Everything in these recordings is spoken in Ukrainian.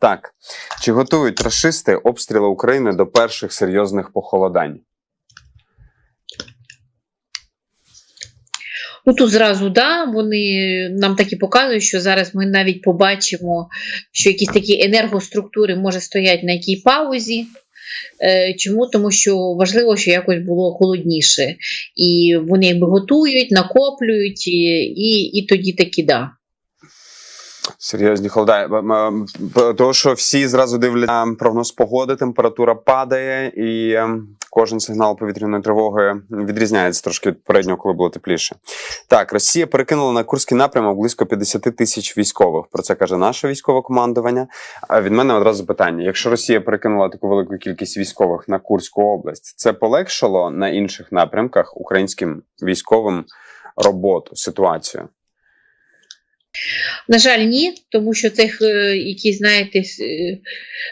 Так. Чи готують рашисти обстріли України до перших серйозних похолодань? Ну тут зразу да, вони нам так і показують, що зараз ми навіть побачимо, що якісь такі енергоструктури може стоять на якій паузі. Е, Чому? Тому що важливо, що якось було холодніше. І вони якби готують, накоплюють, і, і, і тоді таки да. Серйозні холода. Тому що всі зразу дивляться на прогноз погоди, температура падає, і ем, кожен сигнал повітряної тривоги відрізняється трошки від попереднього, коли було тепліше. Так, Росія перекинула на Курський напрямок близько 50 тисяч військових. Про це каже наше військове командування. А від мене одразу питання: якщо Росія перекинула таку велику кількість військових на Курську область, це полегшило на інших напрямках українським військовим роботу, ситуацію? На жаль, ні, тому що цих, е, які, знаєте, е,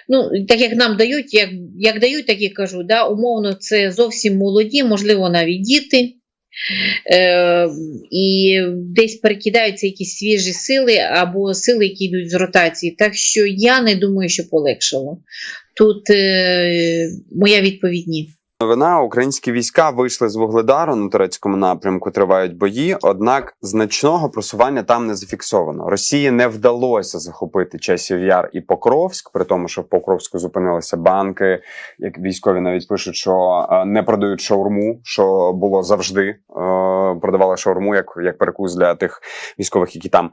ну, так як нам дають, як, як дають, так і кажу, да, умовно, це зовсім молоді, можливо, навіть діти. Е, і десь перекидаються якісь свіжі сили або сили, які йдуть з ротації. Так що я не думаю, що полегшало. Тут е, моя відповідь ні. Новина: українські війська вийшли з Вугледару на турецькому напрямку. Тривають бої, однак значного просування там не зафіксовано. Росії не вдалося захопити часів яр і Покровськ, при тому, що в Покровську зупинилися банки. Як військові навіть пишуть, що е, не продають шаурму, що було завжди. е, Продавали шаурму як, як перекус для тих військових, які там.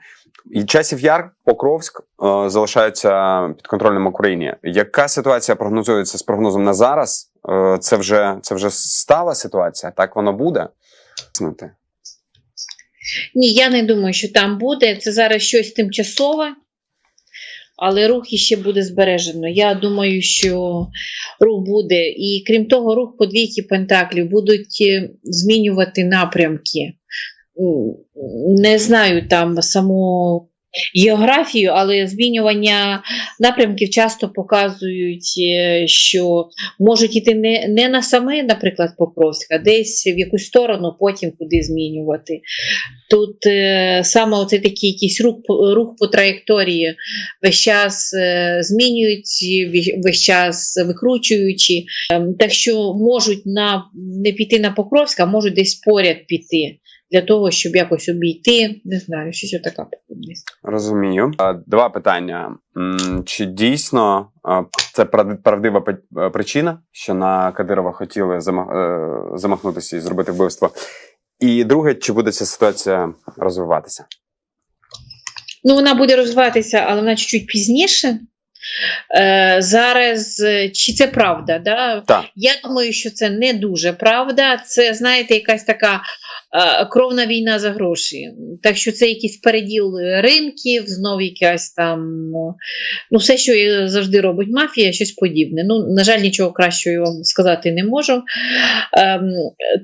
І часів яр, Покровськ е, залишаються під контролем Україні. Яка ситуація прогнозується з прогнозом на зараз? Е, Це вже це вже стала ситуація. Так воно буде. Ні, я не думаю, що там буде. Це зараз щось тимчасове, але рух іще буде збережено. Я думаю, що рух буде. І крім того, рух по двійки пентаклів будуть е, змінювати напрямки. Не знаю там саму географію, але змінювання напрямків часто показують, е, що можуть іти не, не на саме, наприклад, Покровська, десь в якусь сторону, потім куди змінювати. Тут е, саме оцей такий якийсь рух, рух по траєкторії весь час е, змінюють, весь час викручуючи. Ем, так що можуть на, не піти на Покровськ, а можуть десь поряд піти. Для того, щоб якось обійти, не знаю, щось така подібність. Розумію. Два питання: чи дійсно це прав- правдива е, причина, що на Кадирова хотіли е, замахнутися і зробити вбивство? І друге, чи буде ця ситуація розвиватися? Ну, вона буде розвиватися, але вона чуть-чуть пізніше. Е, зараз, чи це правда? Да? Так. Я думаю, що це не дуже правда. Це, знаєте, якась така кровна війна за гроші. Так що це якийсь переділ ринків, знов якась там, ну, все, що завжди робить мафія, щось подібне. Ну, на жаль, нічого кращого вам сказати не можу. Ем,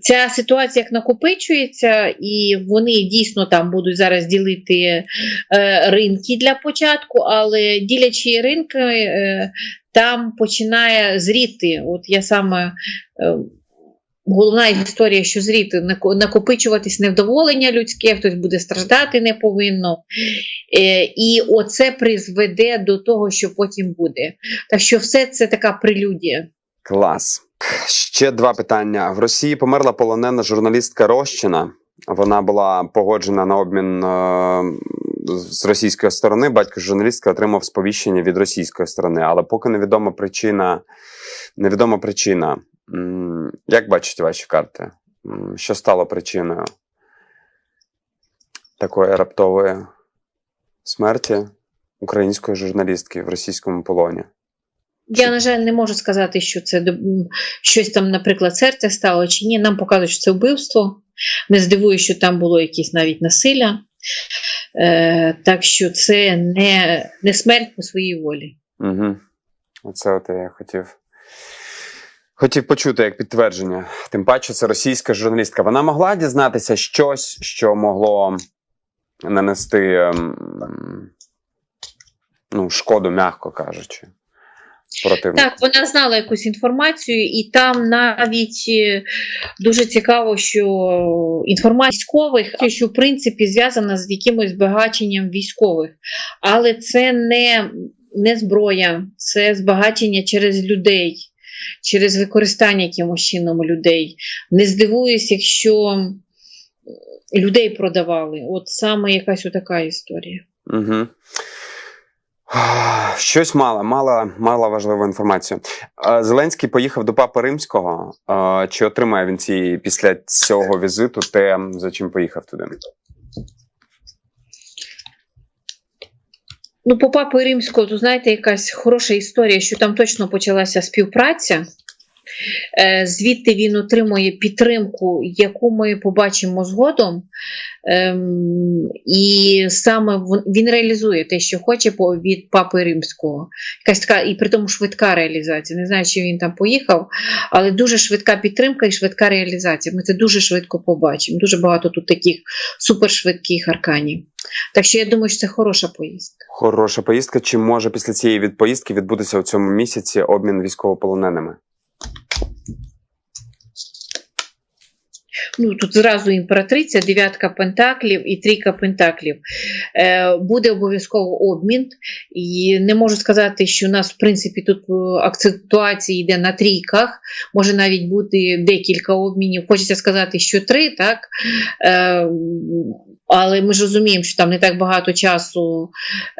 ця ситуація як накопичується, і вони дійсно там будуть зараз ділити е, ринки для початку, але ділячи ринки, е, там починає зріти. От я саме. Головна історія, що зріти, нако- накопичуватись невдоволення людське, хтось буде страждати не повинно. Е, і оце призведе до того, що потім буде. Так що все це така прелюдія. Клас. Ще два питання. В Росії померла полонена журналістка Рощина. Вона була погоджена на обмін е, з російської сторони. Батько журналістки отримав сповіщення від російської сторони, але поки невідома причина. Невідома причина. Як бачать ваші карти? Що стало причиною такої раптової смерті української журналістки в російському полоні? Я, на жаль, не можу сказати, що це щось там, наприклад, серце стало чи ні. Нам показують, що це вбивство. Не здивуюсь, що там було якесь навіть насилля. Е, так що це не, не смерть по своїй волі. Угу. Оце от я хотів. Хотів почути як підтвердження. Тим паче, це російська журналістка. Вона могла дізнатися щось, що могло нанести ем, ну, шкоду, м'яко кажучи. Противнику. Так, вона знала якусь інформацію, і там навіть е, дуже цікаво, що інформація військових, що в принципі зв'язана з якимось збагаченням військових. Але це не, не зброя, це збагачення через людей, через використання якимось чином людей. Не здивуюсь, якщо людей продавали. От саме якась отака історія. Угу. Щось мало, мало, мало важливу інформацію. Зеленський поїхав до Папи Римського. Чи отримає він ці після цього візиту те, за чим поїхав туди? Ну, по папи римського, то знаєте, якась хороша історія, що там точно почалася співпраця. Е, Звідти він отримує підтримку, яку ми побачимо згодом. Ем, І саме він реалізує те, що хоче від папи римського. Якась така, і при тому швидка реалізація. Не знаю, чи він там поїхав, але дуже швидка підтримка і швидка реалізація. Ми це дуже швидко побачимо. Дуже багато тут таких супершвидких арканів. Так що я думаю, що це хороша поїздка. Хороша поїздка. Чи може після цієї поїздки відбутися у цьому місяці обмін військовополоненими? Ну, тут зразу імператриця, дев'ятка пентаклів і трійка пентаклів. Е, буде обов'язково обмін. І не можу сказати, що у нас, в принципі, тут е, акцентуація йде на трійках, може навіть бути декілька обмінів. Хочеться сказати, що три, так? Е, але ми ж розуміємо, що там не так багато часу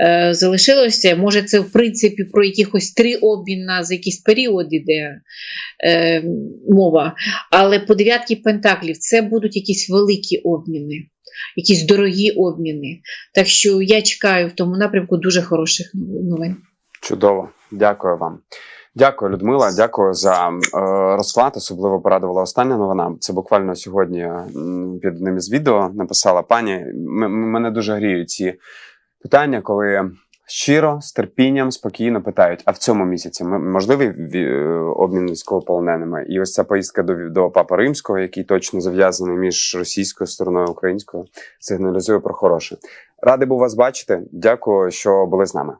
е, залишилося. Може, це в принципі про якихось три обміна за якийсь період іде е, мова. Але по дев'ятки пентаклів це будуть якісь великі обміни, якісь дорогі обміни. Так що я чекаю в тому напрямку дуже хороших новин. Чудово, дякую вам. Дякую, Людмила. Дякую за е, розклад. Особливо порадувала остання новина. Це буквально сьогодні під одним із відео написала пані. Мене дуже гріють ці питання, коли щиро, з терпінням, спокійно питають: а в цьому місяці можливий е, обмін військовополоненими? І ось ця поїздка до, до Папи Римського, який точно зав'язаний між російською стороною і українською, сигналізує про хороше. Радий був вас бачити. Дякую, що були з нами.